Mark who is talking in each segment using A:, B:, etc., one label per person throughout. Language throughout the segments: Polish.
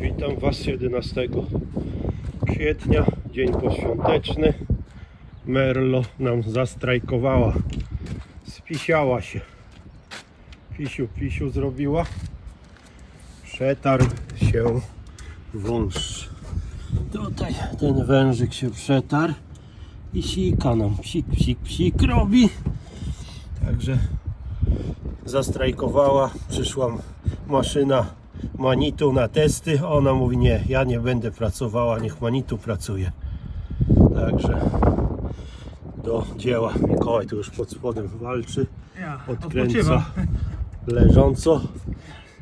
A: Witam Was 11 kwietnia, dzień poświąteczny. Merlo nam zastrajkowała. Spisiała się. Pisiu, pisiu zrobiła. Przetarł się wąż. Tutaj ten wężyk się przetarł i sika nam. Psik, psik, psik robi. Także zastrajkowała. Przyszła maszyna Manitu na testy. Ona mówi nie, ja nie będę pracowała, niech Manitu pracuje. Także do dzieła. Mikołaj tu już pod spodem walczy, odkręca leżąco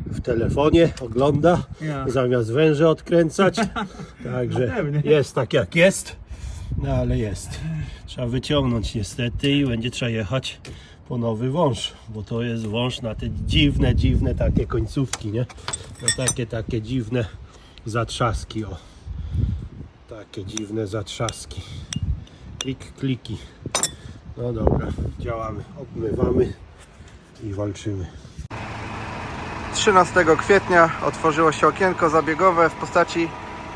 A: w telefonie, ogląda zamiast węże odkręcać. Także
B: Pewnie.
A: jest tak jak jest, no ale jest. Trzeba wyciągnąć niestety i będzie trzeba jechać po nowy wąż, bo to jest wąż na te dziwne, dziwne takie końcówki, nie? Na takie, takie dziwne zatrzaski, o. Takie dziwne zatrzaski. Klik, kliki. No dobra, działamy, obmywamy i walczymy.
C: 13 kwietnia otworzyło się okienko zabiegowe w postaci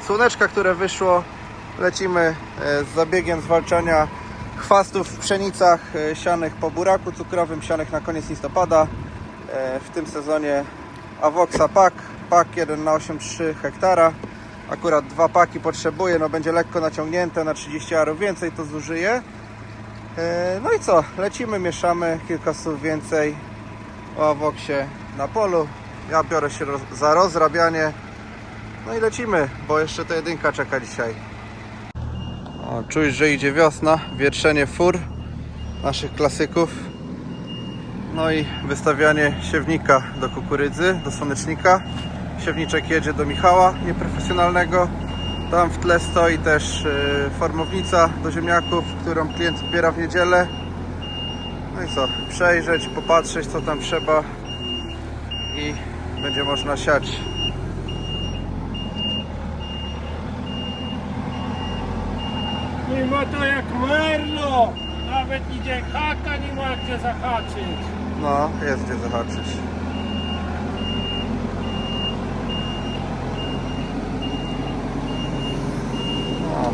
C: słoneczka, które wyszło. Lecimy e, z zabiegiem zwalczania chwastów w pszenicach e, sianych po buraku cukrowym, sianych na koniec listopada. E, W tym sezonie Avoxa Pak, pak 1 na 8,3 hektara. Akurat dwa paki potrzebuję, no będzie lekko naciągnięte, na 30 arów więcej to zużyję. E, No i co, lecimy, mieszamy, kilka słów więcej o Avoxie na polu. Ja biorę się za rozrabianie. No i lecimy, bo jeszcze to jedynka czeka dzisiaj. Czuć, że idzie wiosna, wietrzenie fur naszych klasyków. No i wystawianie siewnika do kukurydzy, do słonecznika. Siewniczek jedzie do Michała, nieprofesjonalnego. Tam w tle stoi też y, formownica do ziemniaków, którą klient zbiera w niedzielę. No i co? Przejrzeć, popatrzeć co tam trzeba i będzie można siać.
A: Ma to jak Merlo! Nawet idzie haka, nie ma gdzie zahaczyć.
C: No, jest gdzie zahaczyć. No.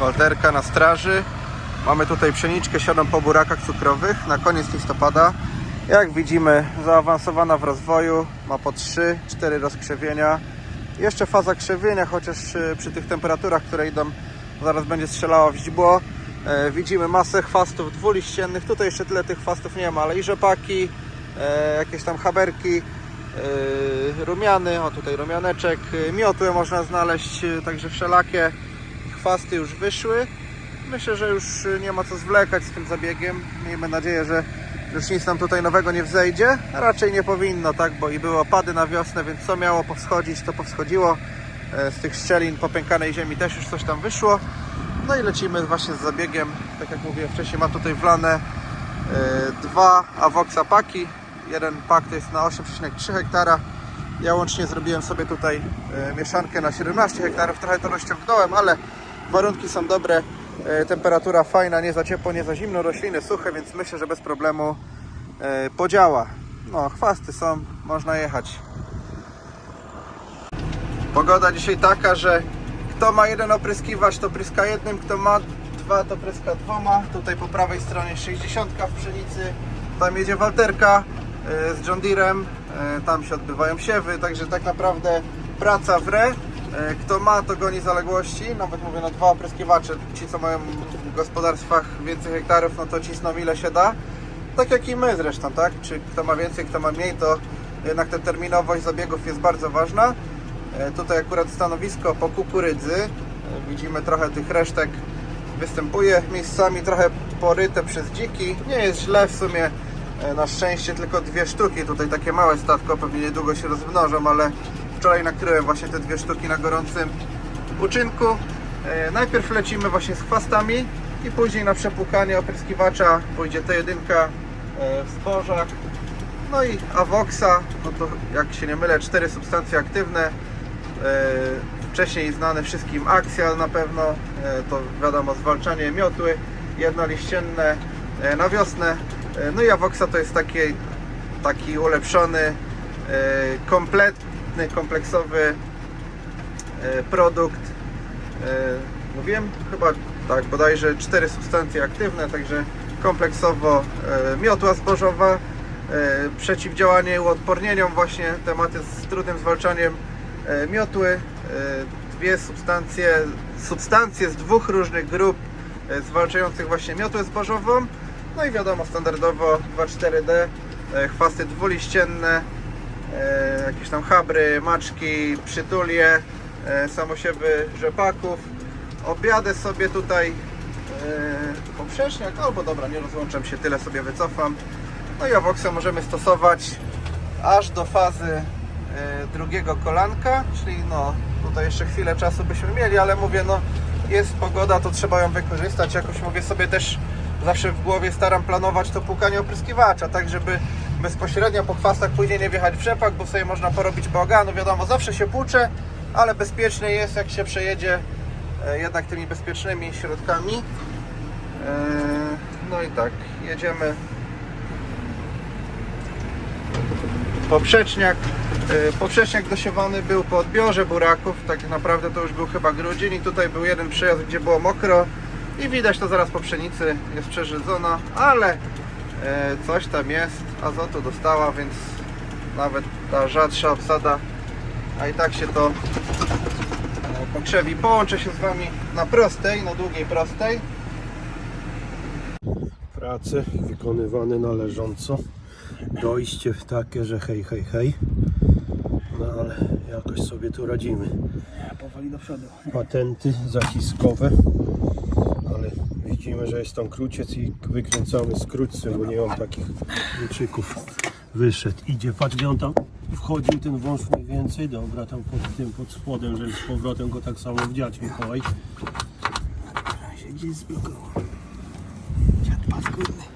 C: Walterka na straży. Mamy tutaj pszeniczkę sianą po burakach cukrowych na koniec listopada. Jak widzimy, zaawansowana w rozwoju, ma po 3-4 rozkrzewienia. Jeszcze faza krzewienia, chociaż y, przy tych temperaturach, które idą, zaraz będzie strzelała w źdźbło. E, Widzimy masę chwastów dwuliściennych. Tutaj jeszcze tyle tych chwastów nie ma, ale i rzepaki, e, jakieś tam haberki, e, rumiany, o tutaj rumianeczek, miotły można znaleźć, także wszelakie chwasty już wyszły. Myślę, że już nie ma co zwlekać z tym zabiegiem. Miejmy nadzieję, że już nic nam tutaj nowego nie wzejdzie. Raczej nie powinno, tak, bo i były opady na wiosnę, więc co miało powschodzić, to powschodziło. E, Z tych szczelin popękanej ziemi też już coś tam wyszło. No i lecimy właśnie z zabiegiem. Tak jak mówiłem wcześniej, mam tutaj wlane e, dwa Avoxa paki. Jeden pak to jest na 8,3 hektara. Ja łącznie zrobiłem sobie tutaj e, mieszankę na 17 hektarów. Trochę to rozciągnąłem, ale warunki są dobre. Temperatura fajna, nie za ciepło, nie za zimno. Rośliny suche, więc myślę, że bez problemu podziała. No, chwasty są, można jechać. Pogoda dzisiaj taka, że kto ma jeden opryskiwacz, to pryska jednym, kto ma dwa, to pryska dwoma. Tutaj po prawej stronie 60 w pszenicy, tam jedzie Walterka e, z John Deerem, e, tam się odbywają siewy, także tak naprawdę praca w re. E, Kto ma, to goni zaległości, nawet mówię na dwa opryskiwacze. Ci, co mają w gospodarstwach więcej hektarów, no to cisną ile się da. Tak jak i my zresztą, tak? Czy kto ma więcej, kto ma mniej, to jednak ta terminowość zabiegów jest bardzo ważna. E, Tutaj akurat stanowisko po kukurydzy. E, Widzimy trochę tych resztek występuje miejscami trochę poryte przez dziki. Nie jest źle w sumie. E, Na szczęście tylko dwie sztuki. Tutaj takie małe statko pewnie niedługo się rozmnożą, ale wczoraj nakryłem właśnie te dwie sztuki na gorącym uczynku. Najpierw lecimy właśnie z chwastami i później na przepłukanie opryskiwacza pójdzie T1 e, w zbożach. No i Avoxa, no to jak się nie mylę, cztery substancje aktywne. E, Wcześniej znane wszystkim Axial na pewno, e, to wiadomo zwalczanie miotły, jednoliścienne e, na wiosnę. No i Avoxa to jest taki, taki ulepszony komplet, świetny, kompleksowy produkt. Mówiłem chyba tak, bodajże cztery substancje aktywne, także kompleksowo miotła zbożowa, przeciwdziałanie uodpornieniom, właśnie temat jest z trudnym zwalczaniem miotły, e, dwie substancje, substancje z dwóch różnych grup e, zwalczających właśnie miotłę zbożową, no i wiadomo standardowo 2,4D, e, chwasty dwuliścienne, e, jakieś tam chabry, maczki, przytulie, e, samosiewy rzepaków. Objadę sobie tutaj e, poprzeczniak, albo dobra, nie rozłączam się, tyle sobie wycofam. No i owoksa możemy stosować aż do fazy e, drugiego kolanka, czyli no tutaj jeszcze chwilę czasu byśmy mieli, ale mówię no jest pogoda, to trzeba ją wykorzystać. Jakoś mówię sobie też zawsze w głowie staram planować to płukanie opryskiwacza, tak żeby bezpośrednio po chwastach później nie wjechać w rzepak, bo sobie można porobić bałagan. No wiadomo, zawsze się płucze, ale bezpiecznie jest jak się przejedzie e, jednak tymi bezpiecznymi środkami. E, No i tak, jedziemy poprzeczniak. e, Poprzeczniak dosiewany był po odbiorze buraków, tak naprawdę to już był chyba grudzień i tutaj był jeden przejazd, gdzie było mokro i widać to zaraz po pszenicy, jest przeżydzona, ale e, coś tam jest, azotu dostała, więc nawet ta rzadsza obsada, a i tak się to e, pokrzewi. Połączę się z Wami na prostej, na długiej prostej.
A: prace wykonywane należąco. Dojście w takie, że hej, hej, hej. No ale jakoś sobie tu radzimy.
B: Powoli do przodu.
A: Patenty zaciskowe, ale widzimy, że jest tam króciec i wykręcamy z krótcem, bo nie mam takich kluczyków. Wyszedł, idzie, patrz gdzie on tam wchodził ten wąż mniej więcej. Dobra, tam pod tym, pod spodem, żeby z powrotem go tak samo wdziać Mikołaj.
B: się gdzieś zblokował. Dziad paskudny.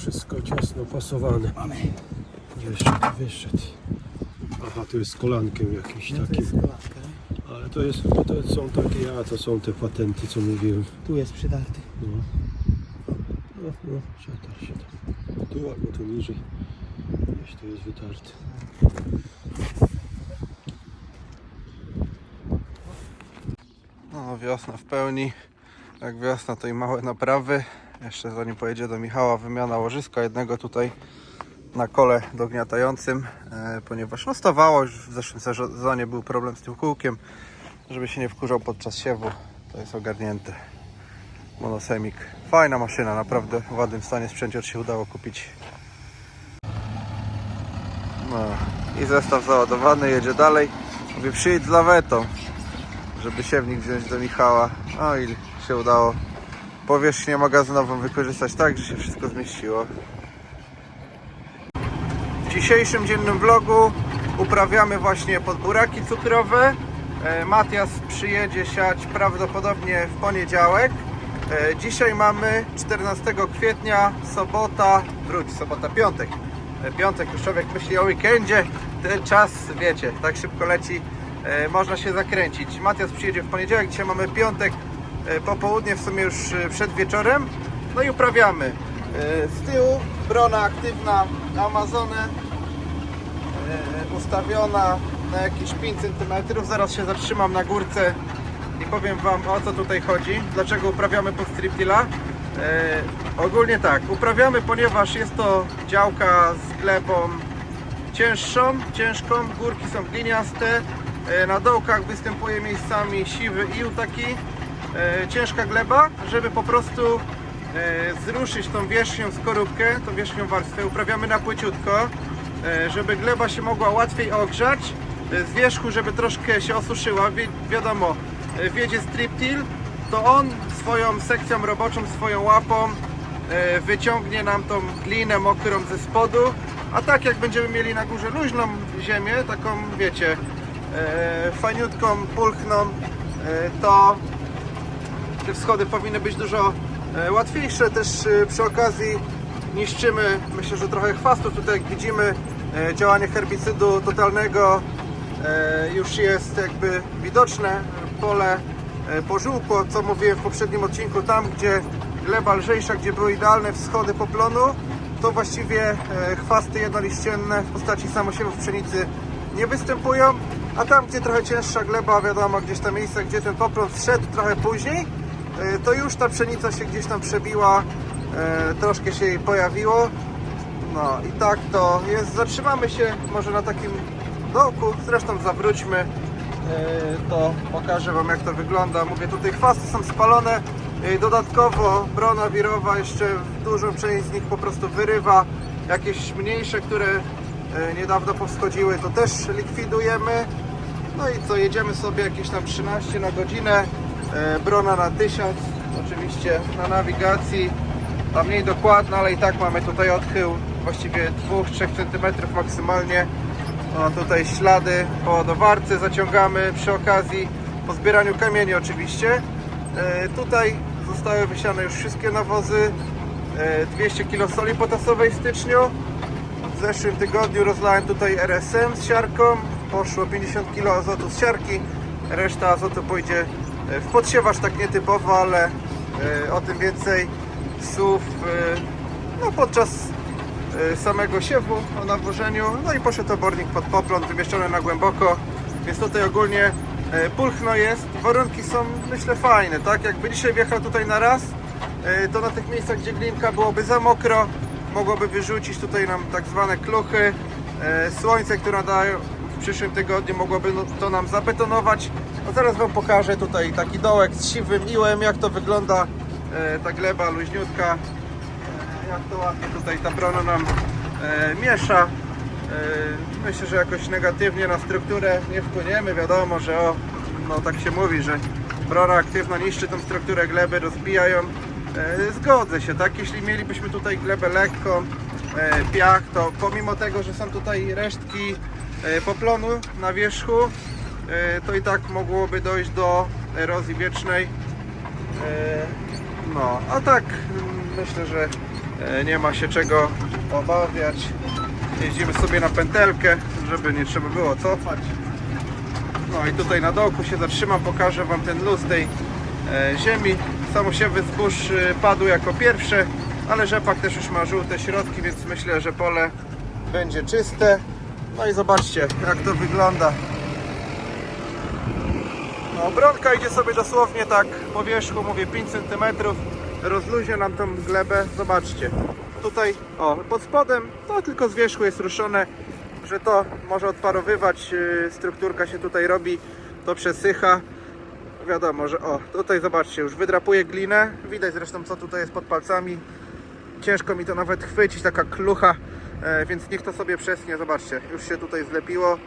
A: Wszystko ciasno pasowane.
B: Mamy.
A: Wyszedł, wyszedł. Aha, to jest z kolankiem jakimś
B: No to
A: takim. Ale to jest, to, to są takie, a to są te patenty, co mówiłem.
B: Tu jest przydarty.
A: No. No, no, siatar, siatar. Tu albo tu niżej. Gdzieś to jest wytarty.
C: No, wiosna w pełni. Jak wiosna, to i małe naprawy. Jeszcze zanim pojedzie do Michała, wymiana łożyska jednego tutaj na kole dogniatającym, e, ponieważ no, stawało już w zeszłym sezonie był problem z tym kółkiem, żeby się nie wkurzał podczas siewu. To jest ogarnięte. Monosemik. Fajna maszyna, naprawdę w ładnym stanie sprzęcior się udało kupić. No i zestaw załadowany, jedzie dalej. Mówię, przyjdź z lawetą żeby siewnik wziąć do Michała. No i się udało powierzchnię magazynową wykorzystać tak, że się wszystko zmieściło. W dzisiejszym dziennym vlogu uprawiamy właśnie podburaki cukrowe. E, Matias przyjedzie siać prawdopodobnie w poniedziałek. E, Dzisiaj mamy 14 kwietnia, sobota, wróć, sobota, piątek. E, Piątek, już człowiek myśli o weekendzie, ten czas, wiecie, tak szybko leci, można się zakręcić. Matias przyjedzie w poniedziałek, dzisiaj mamy piątek, popołudnie, w sumie już e, przed wieczorem. No i uprawiamy. E, Z tyłu brona aktywna Amazonę, e, ustawiona na jakieś 5 cm. Zaraz się zatrzymam na górce i powiem Wam o co tutaj chodzi. Dlaczego uprawiamy pod striptila. E, ogólnie tak, uprawiamy, ponieważ jest to działka z glebą cięższą, ciężką, górki są gliniaste, e, na dołkach występuje miejscami siwy ił taki, e, ciężka gleba, żeby po prostu e, zruszyć tą wierzchnią skorupkę, tą wierzchnią warstwę, uprawiamy na płyciutko, e, żeby gleba się mogła łatwiej ogrzać, e, z wierzchu, żeby troszkę się osuszyła, Wi wiadomo, e, wiedzie striptil, to on swoją sekcją roboczą, swoją łapą e, wyciągnie nam tą glinę mokrą ze spodu, a tak jak będziemy mieli na górze luźną ziemię, taką wiecie, e, fajniutką, pulchną, e, to te wschody powinny być dużo e, łatwiejsze. Też e, przy okazji niszczymy, myślę, że trochę chwastu. Tutaj jak widzimy e, działanie herbicydu totalnego już jest jakby widoczne. Pole pożółkło, co mówiłem w poprzednim odcinku, tam gdzie gleba lżejsza, gdzie były idealne wschody poplonu, to właściwie chwasty jednoliścienne w postaci samosiewów pszenicy nie występują, a tam gdzie trochę cięższa gleba, wiadomo, gdzieś tam miejsca, gdzie ten poplon zszedł trochę później, to już ta pszenica się gdzieś tam przebiła, e, troszkę się jej pojawiło. No i tak to jest. Zatrzymamy się może na takim dołku, zresztą zawróćmy, e, to pokażę Wam jak to wygląda. Mówię, tutaj chwasty są spalone, E, dodatkowo brona wirowa jeszcze dużą część z nich po prostu wyrywa. Jakieś mniejsze, które e, niedawno powschodziły, to też likwidujemy. No i co, jedziemy sobie jakieś tam 13 na godzinę, e, brona na 1000, oczywiście na nawigacji, a mniej dokładna, ale i tak mamy tutaj odchył właściwie 2-3 cm maksymalnie. No, tutaj ślady po ładowarce zaciągamy przy okazji, po zbieraniu kamieni oczywiście. E, tutaj zostały wysiane już wszystkie nawozy, e, 200 kg soli potasowej w styczniu. W zeszłym tygodniu rozlałem tutaj RSM z siarką, poszło 50 kg azotu z siarki, reszta azotu pójdzie e, w podsiewacz tak nietypowo, ale e, o tym więcej słów e, no, podczas e, samego siewu o nawożeniu. No i poszedł obornik pod poplon wymieszczony na głęboko, więc tutaj ogólnie pulchno jest. Warunki są myślę fajne, tak? Jakby dzisiaj wjechał tutaj na raz, to na tych miejscach, gdzie glinka byłoby za mokro, mogłoby wyrzucić tutaj nam tak zwane kluchy. Słońce, które daje w przyszłym tygodniu mogłoby no- to nam zabetonować. A zaraz Wam pokażę tutaj taki dołek z siwym iłem, jak to wygląda e, ta gleba luźniutka. E, Jak to ładnie tutaj ta brona nam e, miesza. E, Myślę, że jakoś negatywnie na strukturę nie wpłyniemy. Wiadomo, że o, no tak się mówi, że brona aktywno niszczy tą strukturę gleby, rozbija ją. E, Zgodzę się, tak? Jeśli mielibyśmy tutaj glebę lekką, e, piach, to pomimo tego, że są tutaj resztki e, poplonu na wierzchu, to i tak mogłoby dojść do erozji wiecznej. E, No, a tak myślę, że e, nie ma się czego obawiać. Jeździmy sobie na pętelkę, żeby nie trzeba było cofać. No i tutaj na dołku się zatrzymam, pokażę Wam ten luz tej e, ziemi. Samosiewy zbóż e, padł jako pierwsze, ale rzepak też już ma żółte środki, więc myślę, że pole będzie czyste. No i zobaczcie, jak to wygląda. No, bronka idzie sobie dosłownie tak po wierzchu, mówię 5 cm. Rozluźnia nam tą glebę. Zobaczcie. Tutaj, o, pod spodem, to tylko z wierzchu jest ruszone, że to może odparowywać. yy, Strukturka się tutaj robi, to przesycha. Wiadomo, że o, tutaj zobaczcie, już wydrapuje glinę. Widać zresztą, co tutaj jest pod palcami. Ciężko mi to nawet chwycić, taka klucha, e, więc niech to sobie przesnie. Zobaczcie, już się tutaj zlepiło.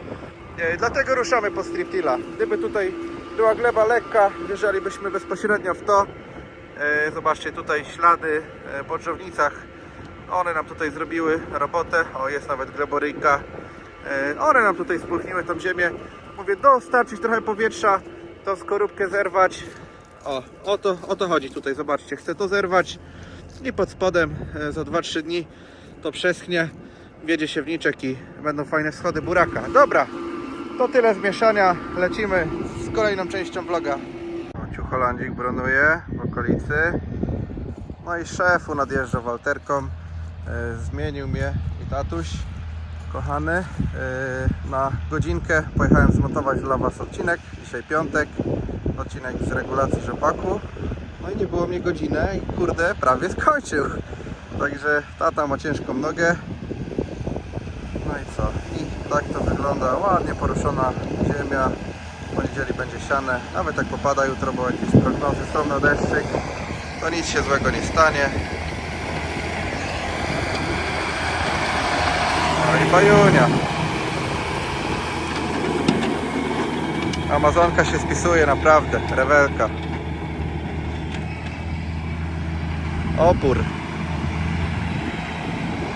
C: E, Dlatego ruszamy po striptila. Gdyby tutaj była gleba lekka, wjeżdżalibyśmy bezpośrednio w to. E, Zobaczcie tutaj ślady e, po drzewnicach. One nam tutaj zrobiły robotę. O, jest nawet gleboryjka. E, One nam tutaj spulchniły tą ziemię. Mówię, dostarczyć trochę powietrza, tą skorupkę zerwać. O, o to, o to chodzi tutaj, zobaczcie. Chcę to zerwać i pod spodem za 2-3 dni to przeschnie, wiedzie siewniczek i będą fajne schody buraka. Dobra, to tyle z mieszania. Lecimy z kolejną częścią vloga. O, Holandzik bronuje w okolicy. No i szefu nadjeżdża walterką. E, Zmienił mnie i tatuś kochany. E, Na godzinkę pojechałem zmontować dla Was odcinek. Dzisiaj piątek. Odcinek z regulacji rzepaku. No i nie było mnie godzinę i kurde, prawie skończył. Także tata ma ciężką nogę. No i co? I tak to wygląda. Ładnie poruszona ziemia. W poniedzieli będzie siane. Nawet jak popada jutro, bo jakieś prognozy są na to nic się złego nie stanie. No i bajunia. Amazonka się spisuje naprawdę, rewelka. Opór.